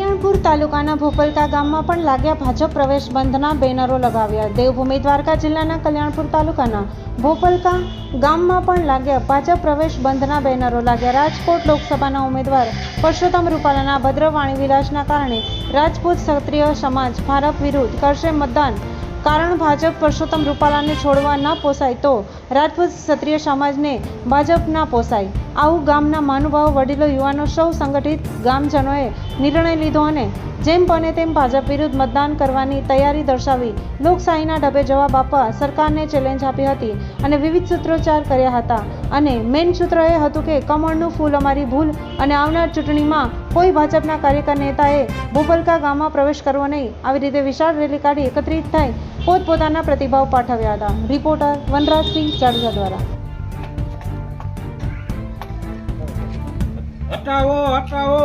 તાલુકાના ભોપલકા ગામમાં પણ લાગ્યા ભાજપ પ્રવેશ બંધના બેનરો લગાવ્યા. દેવભૂમિ દ્વારકા જિલ્લાના કલ્યાણપુર તાલુકાના ભોપલકા ગામમાં પણ લાગ્યા ભાજપ પ્રવેશ બંધના બેનરો લાગ્યા. રાજકોટ લોકસભાના ઉમેદવાર પરસોત્તમ રૂપાલાના ભદ્ર વાણીવિલાસના કારણે રાજપૂત ક્ષત્રિય સમાજ ભારત વિરુદ્ધ કરશે મતદાન. કારણ ભાજપ પરસોત્તમ રૂપાલાને છોડવા ન પોસાય તો રાજપૂત ક્ષત્રિય સમાજને ભાજપ ના પોસાય. આવું ગામના મહાનુભાવો, વડીલો, યુવાનો સૌ સંગઠિત ગામજનોએ નિર્ણય લીધો અને જેમ બને તેમ ભાજપ વિરુદ્ધ મતદાન કરવાની તૈયારી દર્શાવી લોકશાહીના ઢબે જવાબ આપવા સરકારને ચેલેન્જ આપી હતી અને વિવિધ સૂત્રોચ્ચાર કર્યા હતા. અને મેઇન સૂત્ર એ હતું કે કમળનું ફૂલ અમારી ભૂલ અને આવનાર ચૂંટણીમાં કોઈ ભાજપના કાર્યકર નેતાએ બોબલકા ગામમાં પ્રવેશ કરવો નહીં. આવી રીતે વિશાળ રેલી કાઢી એકત્રિત થઈ પોતપોતાના પ્રતિભાવ પાઠવ્યા હતા. રિપોર્ટર વનરાજસિંહ જાડેજા દ્વારા. હટાવો હટાવો.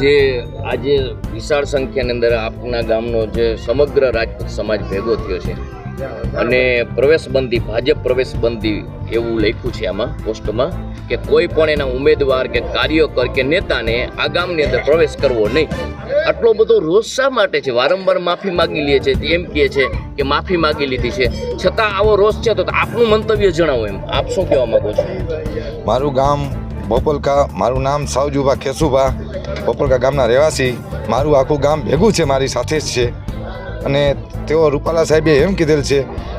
જે આજે વિશાળ સંખ્યાની અંદર આપના ગામનો જે સમગ્ર રાજપૂત સમાજ ભેગો થયો છે. અને પ્રવેશબંધી, ભાજપ પ્રવેશબંધી એવું લખ્યું છે આમાં, પોસ્ટમાં, કે કોઈ પણ એના ઉમેદવાર કે કાર્યકર કે નેતાને આ ગામની અંદર પ્રવેશ કરવો નહીં. આટલો બધો રોષ શા માટે છે? વારંવાર માફી માગી લે છે, એમ કહે છે કે માફી માગી લીધી છે. છતાં આવો રોષ છે તો આપનું મંતવ્ય જણાવો એમ. આપ શું કહેવા માગો છો? મારું ગામ બોપલકા મારું નામ સાવજુભા ખેસુભા બોપલકા ગામના રહેવાસી. મારું આખું ગામ ભેગું છે મારી સાથે જ છે. અને તેઓ રૂપાલા સાહેબે એમ કીધેલ છે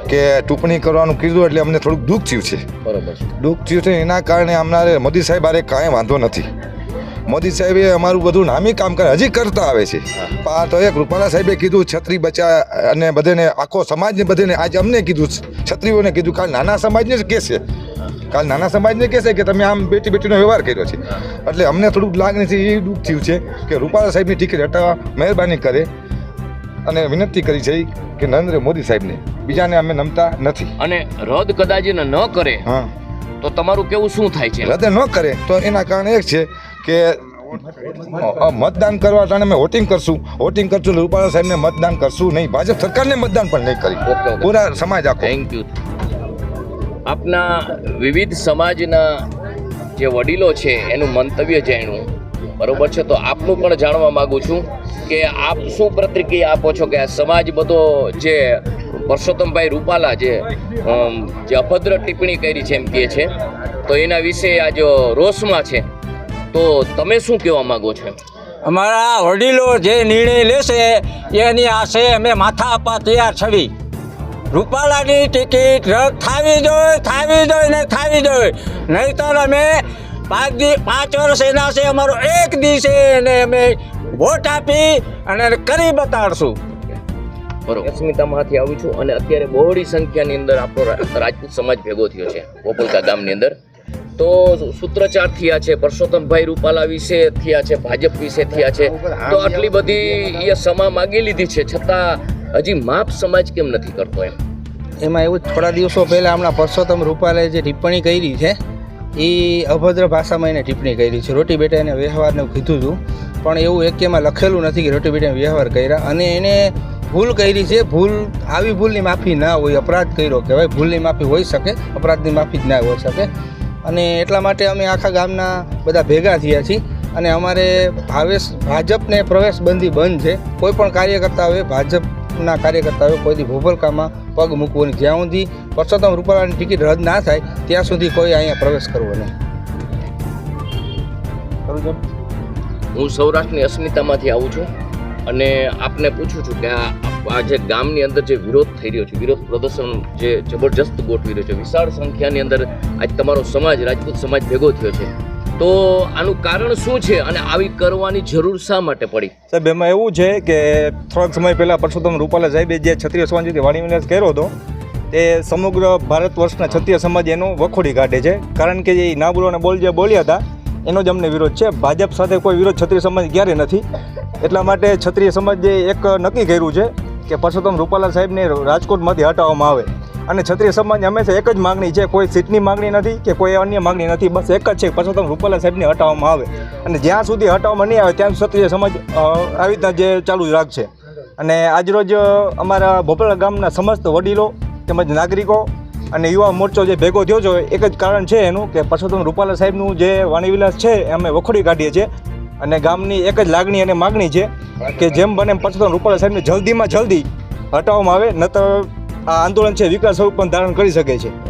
કે ટિપ્પણી કરવાનું કીધું એટલે અમને થોડુંક દુઃખ થયું છે. બરાબર દુઃખ થયું છે એના કારણે અમારે મોદી સાહેબ આરે કાંઈ વાંધો નથી. મોદી સાહેબે અમારું બધું નામી કામ કરે હજી કરતા આવે છે. પણ આ તો એક રૂપાલા સાહેબે કીધું છત્રી બચા અને બધાને આખો સમાજને બધાને આજે અમને કીધું છત્રીઓને કીધું કાલ નાના સમાજને જ કહેશે કાલ નાના સમાજને કહેશે કે તમે આમ બેટી બેટીનો વ્યવહાર કર્યો છે. એટલે અમને થોડુંક લાગણી છે એ દુઃખ થયું છે કે રૂપાલા સાહેબની ટિકિટ હટાવવા મહેરબાની કરે અને વિનંતી કરી છે કે નરેન્દ્ર મોદી સાહેબને બીજાને અમે નમતા નથી. અને રદ કદાચ એને ન કરે હા. તો તમારું કેવું શું થાય છે? રદ ન કરે તો એના કારણે એક છે કે મતદાન કરવા ટાણે અમે વોટિંગ કરશું. વોટિંગ કરશું રૂપાલા સાહેબને મતદાન કરશું નહીં. ભાજપ સરકારને મતદાન પણ નહીં કરી. પૂરા સમાજ આખો. થેન્ક યુ આપના વિવિધ સમાજના જે વડીલો છે, એનું મંતવ્ય જાણ્યું. બરોબર છે? તો આપનું પણ જાણવા માગું છું કે આપ શું પ્રતિક્રિયા આપો છો કે આ સમાજ બધો જે પરસોત્તમભાઈ રૂપાલા જે જે અભદ્ર ટિપ્પણી કરી છે એમ કહે છે, તો એના વિશે આ જો રોષમાં છે, તો તમે શું કહેવા માંગો છો અમારા વડીલો જે નિર્ણય લેશે, એની આશે અમે માથા આપવા તૈયાર છવી. રૂપાલાની ટિકિટ રદ થાવી જોઈએ થાવી જોઈએ ને થાવી જોઈએ. નહીંતર અમે પાંચ દી, પાંચ વર્ષ એના છે, અમારો એક દિવસે એને અમે વોટ આપી અને કરી બતાડશું. અસ્મિતામાંથી આવું છું અને અત્યારે બહોળી સંખ્યાની અંદર આપણો રાજપૂત સમાજ ભેગો થયો છે, પોપલકા ગામની અંદર. તો સૂત્રચાર થયા છે, પરસોત્તમભાઈ રૂપાલા વિશે થયા છે, ભાજપ વિશે થયા છે. તો આટલી બધી એ સમા માગી લીધી છે. છતાં હજી માપ સમાજ કેમ નથી કરતો એમ? એમાં એવું થોડા દિવસો પહેલાં હમણાં પરસોત્તમ રૂપાલાએ જે ટિપ્પણી કરી છે, એ અભદ્ર ભાષામાં એને ટિપ્પણી કરી છે. રોટી બેટા એને વ્યવહારને કીધું હતું પણ એવું એક એમાં લખેલું નથી કે રોટી બેટા વ્યવહાર કર્યા. અને એને ભૂલ કરી છે, ભૂલ, આવી ભૂલની માફી ના હોય, અપરાધ કર્યો કહેવાય. ભૂલની માફી હોઈ શકે, અપરાધની માફી જ ના હોઈ શકે. અને એટલા માટે અમે આખા ગામના બધા ભેગા થયા છીએ. અને અમારે ભાવેશ, ભાજપને પ્રવેશબંધી બંધ છે. કોઈ પણ કાર્યકર્તા હોય ભાજપના કાર્યકર્તા હોય કોઈથી ભોભલકામાં પગ મૂકવો નહીં. જ્યાં સુધી પરસોત્તમ રૂપાલાની ટિકિટ રદ ના થાય, ત્યાં સુધી કોઈ અહીંયા પ્રવેશ કરવો નહીં. હું સૌરાષ્ટ્રની અસ્મિતામાંથી આવું છું અને આપને પૂછું છું કે આ જે ગામની અંદર જે વિરોધ થઈ રહ્યો છે, વિરોધ પ્રદર્શન જે જબરજસ્ત ગોઠવી રહ્યો છે, વિશાળ સંખ્યાની અંદર આજ તમારો સમાજ, રાજપૂત સમાજ ભેગો થયો છે. તો આનું કારણ શું છે અને આવી કરવાની જરૂર શા માટે પડી? સાહેબ, એમાં એવું છે કે થોડાક સમય પહેલાં પરસોત્તમ રૂપાલા સાહેબે જે ક્ષત્રિય સમાજથી વાણી કર્યો હતો, તે સમગ્ર ભારત વર્ષના ક્ષત્રિય સમાજ એનો વખોડી કાઢે છે. કારણ કે જે ના બોલો બોલ જે બોલ્યા હતા, એનો જ અમને વિરોધ છે. ભાજપ સાથે કોઈ વિરોધ ક્ષત્રિય સમાજ ક્યારે નથી. એટલા માટે ક્ષત્રિય સમાજે એક નક્કી કર્યું છે કે પરસોત્તમ રૂપાલા સાહેબને રાજકોટમાંથી હટાવવામાં આવે. અને ક્ષત્રિય સમાજ હંમેશા એક જ માગણી છે, કોઈ સીટની માગણી નથી કે કોઈ અન્ય માગણી નથી, બસ એક જ છે. પરસોત્તમ રૂપાલા સાહેબને હટાવવામાં આવે. અને જ્યાં સુધી હટાવવામાં નહીં આવે, ત્યાં ક્ષત્રિય સમાજ આવી રીતના જે ચાલુ જ રાખશે. અને આજરોજ અમારા ભોપળા ગામના સમસ્ત વડીલો તેમજ નાગરિકો અને યુવા મોરચો જે ભેગો થયો છે, એક જ કારણ છે એનું કે પરસોત્તમ રૂપાલા સાહેબનું જે વાણીવિલાસ છે એ અમે વખોડી કાઢીએ છીએ. અને ગામની એક જ લાગણી અને માગણી છે કે જેમ બને પરસોત્તમ રૂપાલા સાહેબને જલ્દીમાં જલ્દી હટાવવામાં આવે નહીતર આ આંદોલન છે વિકાસ સ્વરૂપ પણ ધારણ કરી શકે છે.